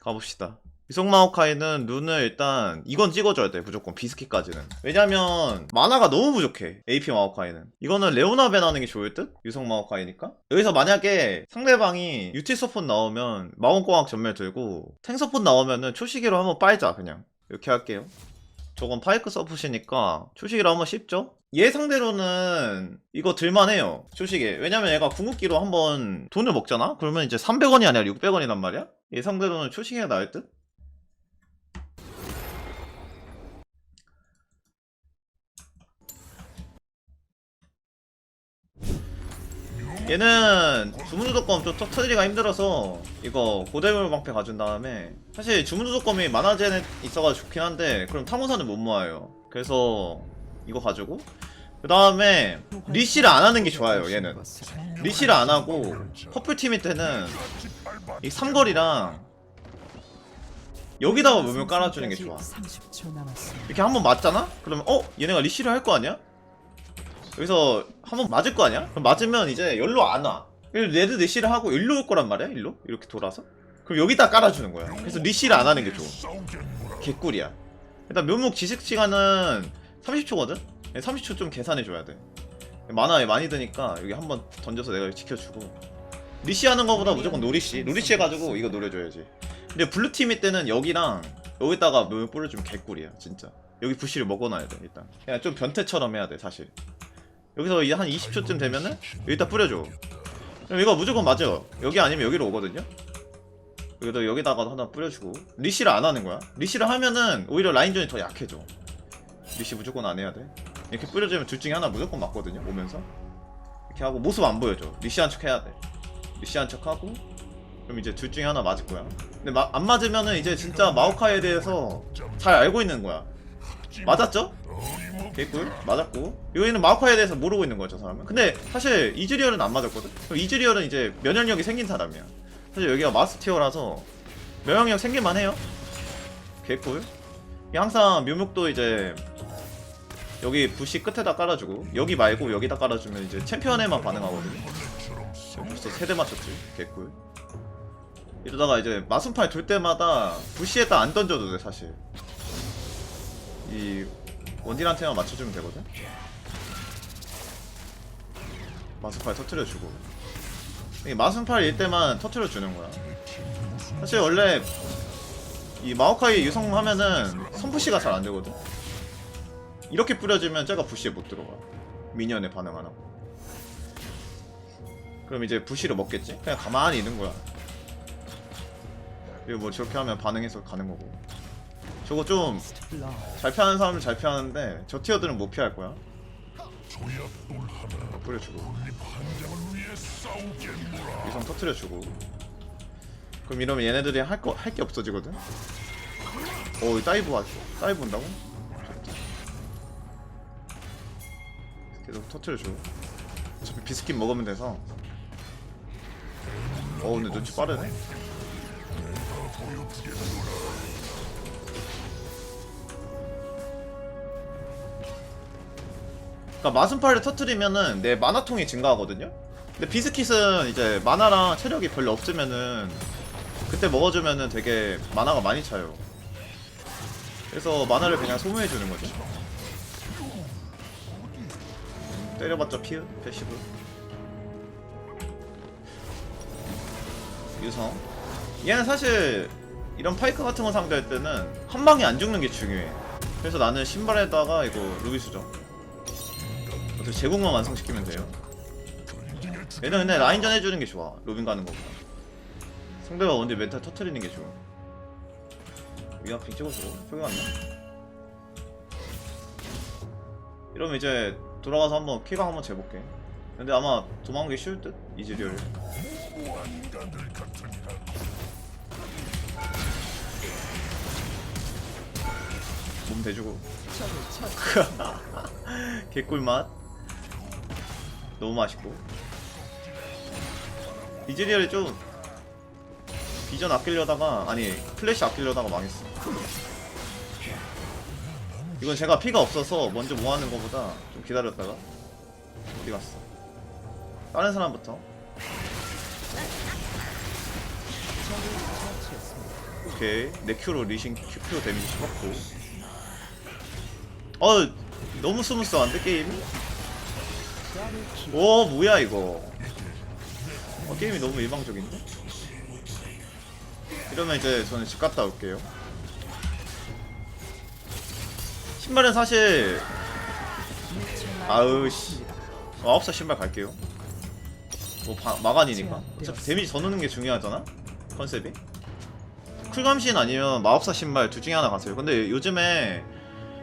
가봅시다. 이속마오카이는 룬을 일단 이건 찍어줘야 돼 무조건 비스킷까지는. 왜냐면 만화가 너무 부족해 AP 마오카이는. 이거는 레오나 벤 하는 게 좋을 듯? 유속 마오카이니까? 여기서 만약에 상대방이 유티 서폿 나오면 마원공학 전멸 들고 탱 서폿 나오면은 초시기로 한번 빨자 그냥. 이렇게 할게요 저건 파이크 서폿이니까 초시기로 한번 씹죠? 얘 상대로는 이거 들만해요 초시계 왜냐면 얘가 궁극기로 한번 돈을 먹잖아? 그러면 이제 300원이 아니라 600원이란 말이야? 얘 상대로는 초시계가 나을 듯? 얘는 주문조건 좀 터- 터지기가 힘들어서 이거 고대물 방패 가준 다음에 사실 주문조건이 만화젠에 있어가지고 좋긴 한데 그럼 탐호사는 못 모아요 그래서 이거 가지고 그 다음에 리시를 안 하는 게 좋아요 얘는 리시를 안 하고 퍼플 팀일 때는 이 삼거리랑 여기다가 묘묘 깔아주는 게 좋아 30초 남았습니다. 이렇게 한번 맞잖아? 그러면 어? 얘네가 리시를 할 거 아니야? 여기서 한 번 맞을 거 아니야? 그럼 맞으면 이제 열로 안 와. 레드 리시를 하고 일로 올 거란 말이야? 일로? 이렇게 돌아서? 그럼 여기다 깔아주는 거야. 그래서 리시를 안 하는 게 좋아. 개꿀이야. 일단 묘목 지식 시간은 30초거든? 30초 좀 계산해줘야 돼. 만화에 많이 드니까 여기 한 번 던져서 내가 지켜주고. 리시 하는 거보다 무조건 노리시. 노리시 해가지고 이거 노려줘야지. 근데 블루팀일 때는 여기랑 여기다가 묘목 뿌려주면 개꿀이야, 진짜. 여기 부시를 먹어놔야 돼, 일단. 그냥 좀 변태처럼 해야 돼, 사실. 여기서 한 20초쯤 되면은 여기다 뿌려줘. 그럼 이거 무조건 맞아. 여기 아니면 여기로 오거든요? 여기다 여기다가 하나 뿌려주고. 리시를 안 하는 거야. 리시를 하면은 오히려 라인전이 더 약해져. 리시 무조건 안 해야 돼. 이렇게 뿌려주면 둘 중에 하나 무조건 맞거든요, 오면서. 이렇게 하고 모습 안 보여줘. 리시 한 척 해야 돼. 리시 한 척 하고. 그럼 이제 둘 중에 하나 맞을 거야. 근데 마- 안 맞으면은 이제 진짜 마오카이에 대해서 잘 알고 있는 거야. 맞았죠? 개꿀. 맞았고. 여기는 마오카이에 대해서 모르고 있는 거죠 사람은. 근데 사실 이즈리얼은 안 맞았거든? 이즈리얼은 이제 면역력이 생긴 사람이야. 사실 여기가 마스티어라서 면역력 생길만 해요. 개꿀. 항상 묘목도 이제 여기 부시 끝에다 깔아주고 여기 말고 여기다 깔아주면 이제 챔피언에만 반응하거든요. 벌써 세대 맞췄지? 개꿀. 이러다가 이제 마순팔 돌 때마다 부시에다 안 던져도 돼 사실 이 원딜한테만 맞춰주면 되거든? 마순팔 터트려주고 이 마순팔일 때만 터트려주는 거야 사실 원래 이 마오카이 유성하면은 선부시가 잘 안되거든? 이렇게 뿌려주면 쟤가 부시에 못 들어가 미니언에 반응 안 하고 그럼 이제 부시를 먹겠지? 그냥 가만히 있는 거야 그리고 뭐 저렇게 하면 반응해서 가는 거고 저거 좀 잘 피하는 사람은 잘 피하는데 저 티어들은 못 피할 거야. 뿌려주고 위성 터트려주고 그럼 이러면 얘네들이 할 거 할 게 없어지거든. 오 다이브 하죠. 다이브 온다고? 계속 터트려줘. 어차피 비스킷 먹으면 돼서. 어 근데 눈치 빠르네. 그러니까 마순팔을 터트리면은 내 마나통이 증가하거든요. 근데 비스킷은 이제 마나랑 체력이 별로 없으면은 그때 먹어주면은 되게 마나가 많이 차요. 그래서 마나를 그냥 소모해 주는 거죠. 때려봤자 피 패시브. 유성. 얘는 사실 이런 파이크 같은 거 상대할 때는 한 방에 안 죽는 게 중요해. 그래서 나는 신발에다가 이거 루비 수정. 어떻게 제국만 완성시키면 돼요. 얘는 근데 라인전 해주는 게 좋아. 로빈 가는 거보다. 상대가 언제 멘탈 터트리는 게 좋아. 위압핑 찍어주고 소개 갔나? 이러면 이제 돌아가서 한번 키가 한번 재볼게. 근데 아마 도망가기 쉬울 듯? 이즈리얼. 몸 대주고. 개꿀맛 너무 맛있고. 이즈리얼이 좀 비전 아끼려다가 아니 플래시 아끼려다가 망했어. 이건 제가 피가 없어서 먼저 모아는 것보다 좀 기다렸다가 어디 갔어? 다른 사람부터. 오케이. 내 큐로 리신 큐, 큐 데미지 씹었고. 어 너무 스무스한데 게임이? 오 뭐야 이거. 어, 게임이 너무 일방적인데? 이러면 이제 저는 집 갔다 올게요. 신발은 사실 아으 씨. 어, 아홉 살 신발 갈게요. 뭐 바, 마간이니까. 어차피 데미지 더 넣는 게 중요하잖아? 컨셉이? 쿨감신 아니면 마법사 신발 둘 중에 하나 가세요. 근데 요즘에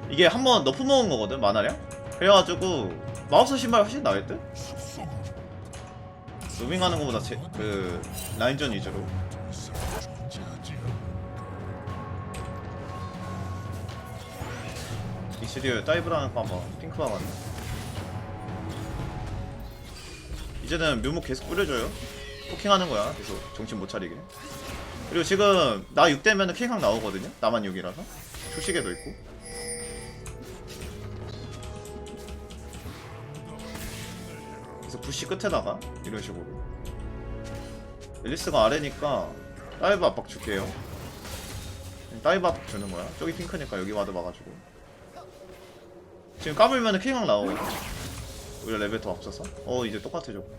이게 한번 너프 먹은 거거든 만화량? 그래가지고 마법사 신발 훨씬 나을 듯? 무빙하는 것보다 제, 그 라인전 위주로. 이시리얼 다이브라는 거 한번 핑크가 같네. 이제는 묘목 계속 뿌려줘요. 포킹하는 거야 계속 정신 못 차리게. 그리고 지금 나 6대면 킹강 나오거든요? 나만 6이라서? 초시계도 있고 부시 끝에다가? 이런 식으로. 앨리스가 아래니까 다이브 압박 줄게요. 다이브 압박 주는 거야. 저기 핑크니까 여기 와드 막아주고. 지금 까불면은 킹강 나오거든 우리가 레벨 더 앞서서? 어 이제 똑같아졌고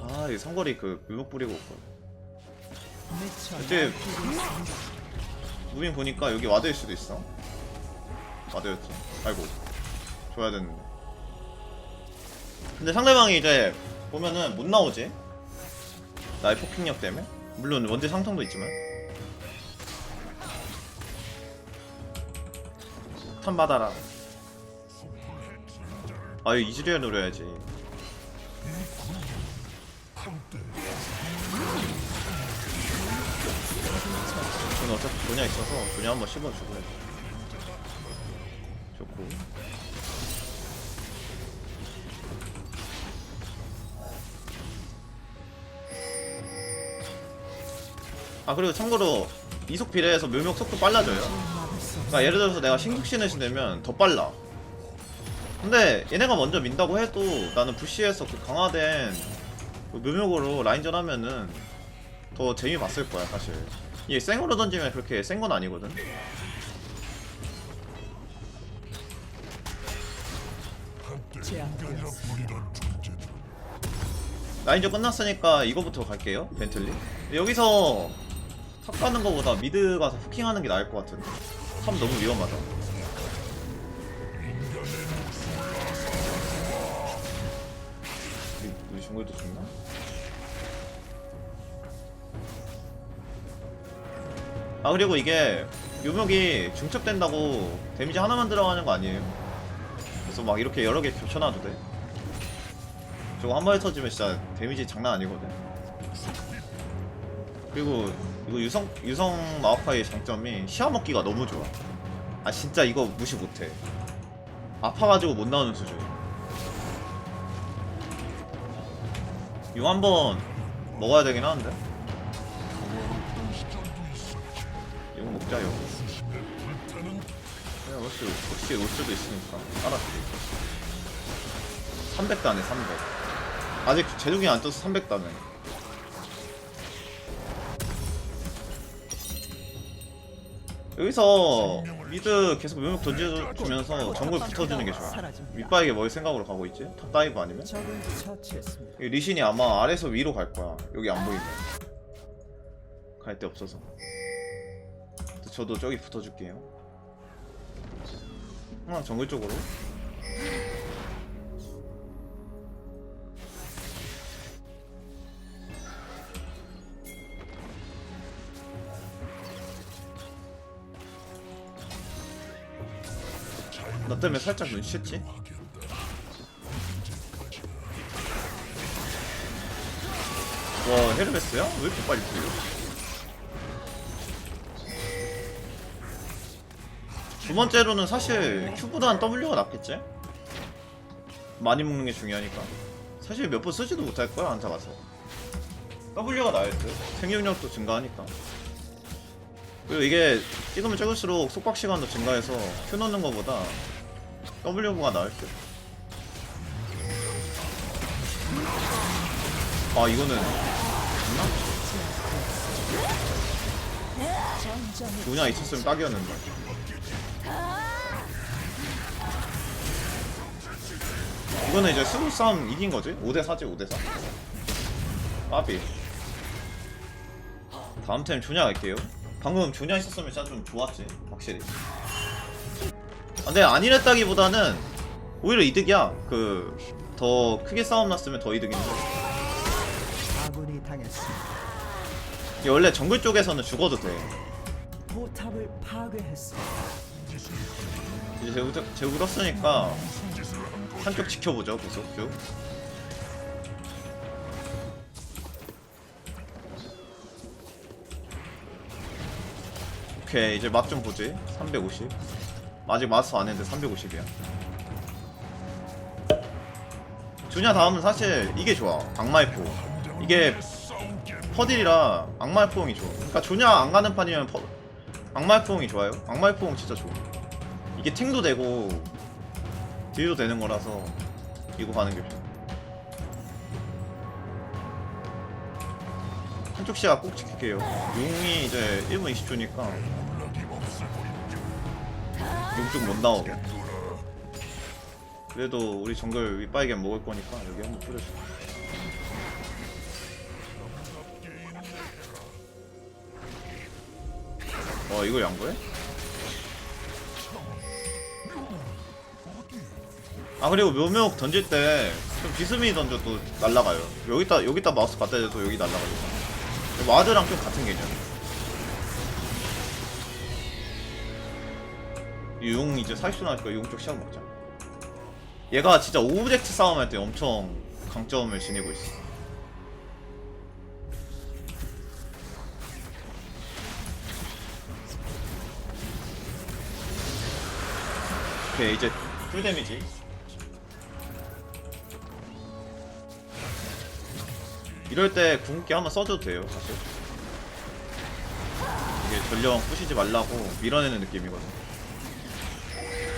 아, 이 성거리 그 묘목 뿌리고 올걸. 그때 무빙 보니까 여기 와드일 수도 있어. 와드였지. 아이고. 줘야 되는데. 근데 상대방이 이제 보면은 못 나오지. 나의 폭행력 때문에. 물론 원딜 상통도 있지만. 탄 받아라. 아, 이거 이즈리얼 노려야지. 저는 어차피 분야 있어서 분야 한번 씹어주고 해야 지. 좋고 아 그리고 참고로 이속 비례해서 묘목 속도 빨라져요. 그러니까 예를 들어서 내가 신국신을 신으면 더 빨라. 근데 얘네가 먼저 민다고 해도 나는 부시에서 그 강화된 그 묘목으로 라인전 하면은 더 재미 봤을 거야 사실. 이게 생으로 던지면 그렇게 센 건 아니거든 라인전 끝났으니까 이거부터 갈게요 벤틀리. 여기서 탑 가는 거보다 미드 가서 후킹하는 게 나을 것 같은데. 탑 너무 위험하다. 우리, 우리 중국에도 죽나? 아 그리고 이게 요목이 중첩된다고 데미지 하나만 들어가는 거 아니에요 그래서 막 이렇게 여러 개 겹쳐놔도 돼. 저거 한 번에 터지면 진짜 데미지 장난 아니거든. 그리고 이거 유성 유성 마오카이의 장점이 시야 먹기가 너무 좋아. 아 진짜 이거 무시 못해. 아파가지고 못 나오는 수준. 이거 한 번 먹어야 되긴 하는데? 이거 먹자 이거 혹시 혹시 올 수도 있으니까 알았지 300단에 300 아직 제동이 안 떠서 300단에 여기서 미드 계속 묘목 던져주면서 정글 붙어주는 게 좋아 윗바에게 뭘 생각으로 가고 있지? 탑 다이브 아니면? 리신이 아마 아래에서 위로 갈 거야. 여기 안 보이면. 갈 데 없어서. 저도 저기 붙어줄게요. 하나 정글 쪽으로. 나 때문에 살짝 눈치챘지? 와 헤르메스야? 왜 이렇게 빨리 풀려? 두 번째로는 사실 Q보다는 W가 낫겠지? 많이 먹는 게 중요하니까. 사실 몇 번 쓰지도 못할 거야 안타 가서. W가 나을 듯. 생명력도 증가하니까. 그리고 이게 찍으면 찍을수록 속박 시간도 증가해서 Q 넣는 거보다 W가 나을 듯. 아 이거는 조냐? 있었으면 딱이었는데 이거는 이제 수루 싸움 이긴 거지? 5대 4지 5대 4 까비. 다음 템 조냐 갈게요. 방금 조냐 있었으면 진짜 좀 좋았지 확실히. 아, 근데 아니랬다기보다는 오히려 이득이야. 그 더 크게 싸움 났으면 더 이득인데 아군이 당했습니다. 이게 원래 정글 쪽에서는 죽어도 돼. 포탑을 파괴했습니다. 이제 제우, 제우 울었으니까 한쪽 지켜보죠 계속 쭉 오케이 이제 맛 좀 보지. 350 아직 마스터 안 했는데 350이야. 주냐 다음은 사실 이게 좋아. 악마의 포 이게 퍼딜이라 악마의 포옹이 좋아. 그러니까 주냐 안 가는 판이면 퍼, 악마의 포옹이 좋아요. 악마의 포옹 진짜 좋아 이게 탱도 되고 딜도 되는 거라서 이거 가는 게 한쪽 시야 꼭 지킬게요. 용이 이제 1분 20초니까 용쪽 못 나오게. 그래도 우리 정글 윗바이겐 먹을 거니까 여기 한번 뿌려줘 어 이걸 양보해? 아 그리고 묘목 던질 때 좀 비스미 던져도 날라가요. 여기다 여기다 마우스 갖다 대도 여기 날라가요 와드랑 좀 같은 개념. 용 이제 사이쇼 나니까 용 쪽 시작 먹자. 얘가 진짜 오브젝트 싸움할 때 엄청 강점을 지니고 있어. 오케이 이제 풀 데미지 이럴 때 궁극기 한번 써줘도 돼요 사실. 이게 전령 부시지 말라고 밀어내는 느낌이거든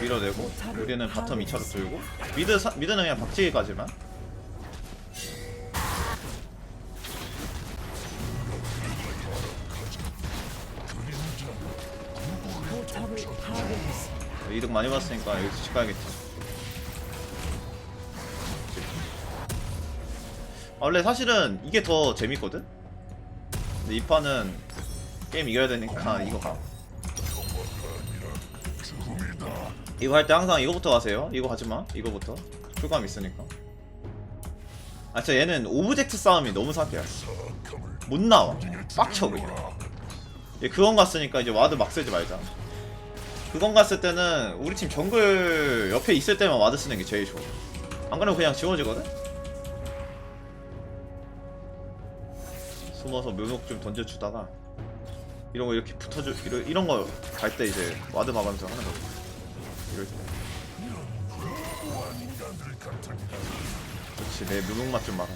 밀어내고 우리는 바텀 2차로 들고. 미드 사, 미드는 그냥 박치기까지만. 이득 많이 봤으니까 여기서 집 가야겠지 원래 사실은 이게 더 재밌거든? 근데 이 판은 게임 이겨야 되니까 이거 가 이거 할 때 항상 이거부터 가세요. 이거 가지마. 이거부터. 출감 있으니까. 아 진짜 얘는 오브젝트 싸움이 너무 사기야. 못 나와. 빡쳐 그냥. 얘 그건 갔으니까 이제 와드 막 쓰지 말자. 그건 갔을 때는 우리 팀 정글 옆에 있을 때만 와드 쓰는 게 제일 좋아. 안 그러면 그냥 지워지거든? 숨어서 묘목 좀 던져주다가 이런 거 이렇게 붙어주 이런 이런 거 갈 때 이제 와드 막으면서 하는 거지. 이럴 때. 그렇지 내 묘목 맛좀 막아.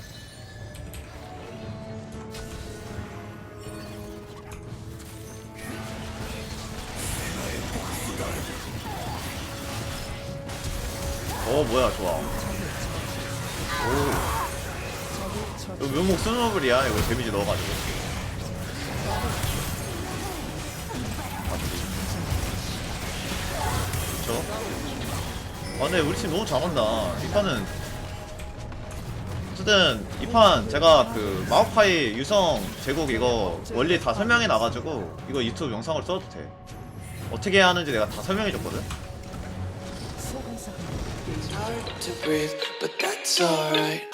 어 뭐야 좋아. 오. 이거 묘목 스노블이야 이거 데미지 넣어가지고. 그쵸? 아 근데 우리 팀 너무 잘한다. 이 판은 어쨌든 이 판 제가 그 마오카이 유성 제국 이거 원리 다 설명해 놔가지고 이거 유튜브 영상으로 써도 돼. 어떻게 해야 하는지 내가 다 설명해 줬거든. 소환사 It's hard to breathe, but that's alright.